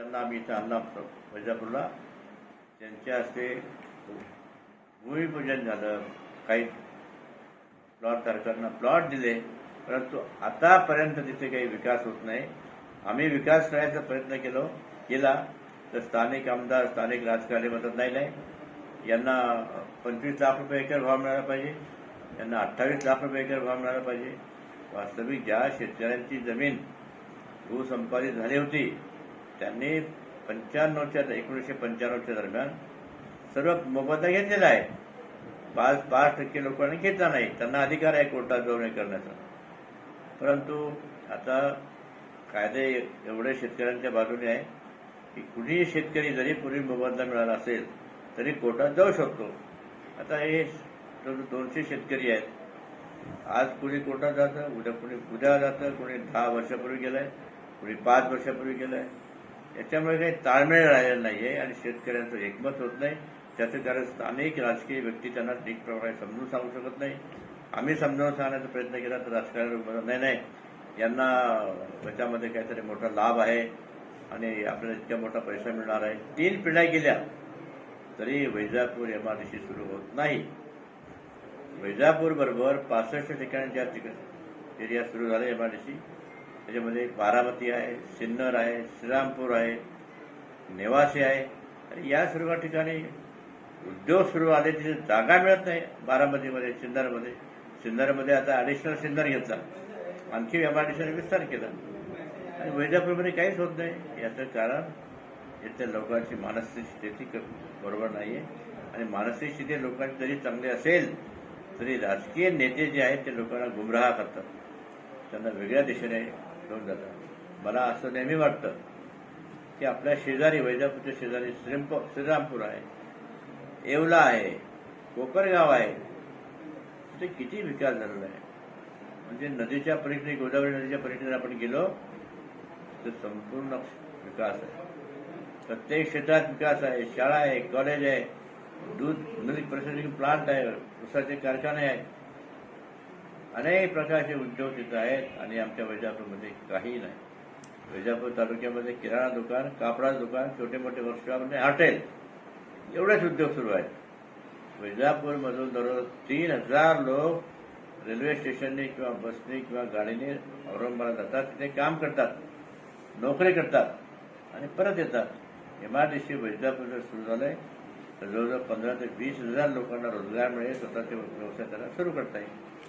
त्यांना आम्ही इथं आणला वैजापूरला. त्यांच्या हस्ते भूमिपूजन झालं. काही प्लॉट धारकांना प्लॉट दिले. परंतु आतापर्यंत तिथे काही विकास होत नाही. आम्ही विकास करायचा प्रयत्न केलो केला. तर स्थानिक आमदार स्थानिक राजकारणी म्हणतात नाही नाही. यांना पंचवीस लाख रुपये एकर भाव मिळाला पाहिजे. यांना अठ्ठावीस लाख रुपये एकर भाव मिळाला पाहिजे. वास्तविक ज्या शेतकऱ्यांची जमीन भूसंपादित झाली होती त्यांनी पंच्याण्णवच्या एकोणीसशे पंच्याण्णवच्या दरम्यान सर्व मोबदला घेतलेला आहे. पाच पाच टक्के लोकांनी घेतला नाही. त्यांना अधिकार आहे कोर्टात जाऊन हे करण्याचा. परंतु आता कायदे एवढे शेतकऱ्यांच्या बाजूने आहे की कुणीही शेतकरी जरी पूर्वी मोबदला मिळाला असेल तरी कोर्टात जाऊ शकतो. आता हे दोनशे शेतकरी आहेत आज कुणी कोर्टात जातं उद्या कुणी उद्या जातं कुणी दहा वर्षापूर्वी गेलंय कुणी पाच वर्षापूर्वी गेलंय. याच्यामुळे काही ताळमेळ राहिलेला नाहीये आणि शेतकऱ्यांचं एकमत होत नाही. त्याचं कारण स्थानिक राजकीय व्यक्ती त्यांना ठीक प्रकारे समजून सांगू शकत नाही. आम्ही समजावून सांगण्याचा प्रयत्न केला तर राजकारण नाही नाही. यांना त्याच्यामध्ये काहीतरी मोठा लाभ आहे आणि आपल्याला इतका मोठा पैसा मिळणार आहे. तीन पिढ्या गेल्या तरी वैजापूर एमआरडीसी सुरू होत नाही. वैजापूर बरोबर पासष्ट ठिकाणी ज्या एरिया सुरू झाले एमआरडीसी त्याच्यामध्ये बारामती आहे सिन्नर आहे श्रीरामपूर आहे नेवासे आहे. आणि या सर्व ठिकाणी उद्योग सुरू आले तिथे जागा मिळत नाही बारामतीमध्ये सिन्नरमध्ये. सिन्नरमध्ये आता ॲडिशनल सिन्नर घेतला आणखी ॲडिशनल विस्तार केला. आणि वैजापूरमध्ये काहीच होत नाही. याचं कारण इथल्या लोकांची मानसिक स्थिती क- बरोबर नाही आहे आणि मानसिक स्थिती लोकांची जरी चांगली असेल तरी राजकीय नेते जे आहेत ते लोकांना गुमराह करतात. त्यांना वेगळ्या दिशेने घेऊन जातात. मला असं नेहमी वाटतं की आपल्या शेजारी वैजापूरच्या शेजारी श्रीमप श्रीरामपूर आहे येवला आहे कोपरगाव आहे. तिथे किती विकास झालेला आहे. म्हणजे नदीच्या पलीकडे गोदावरी नदीच्या परीक्षेने आपण गेलो तर संपूर्ण विकास आहे. प्रत्येक क्षेत्रात विकास आहे. शाळा आहे कॉलेज आहे दूध मिल्क प्रोसेसिंग प्लांट आहे उसाचे कारखाने आहेत. अनेक प्रकारचे उद्योग तिथं आहेत आणि आमच्या वैजापूरमध्ये काही नाही. वैजापूर तालुक्यामध्ये किराणा दुकान कापडा दुकान छोटे मोठे वर्कशॉप हॉटेल एवढेच उद्योग सुरू आहेत. वैजापूरमधून दररोज तीन हजार लोक रेल्वे स्टेशनने किंवा बसने किंवा गाडीने औरंगाबाद जातात तिथे काम करतात नोकरी करतात आणि परत येतात. एमआरडीसी वैजापूर जर सुरू झालंय. तर जवळजवळ पंधरा ते वीस हजार लोकांना रोजगार मिळेल स्वतःचे व्यवसाय त्यांना सुरू करता येईल.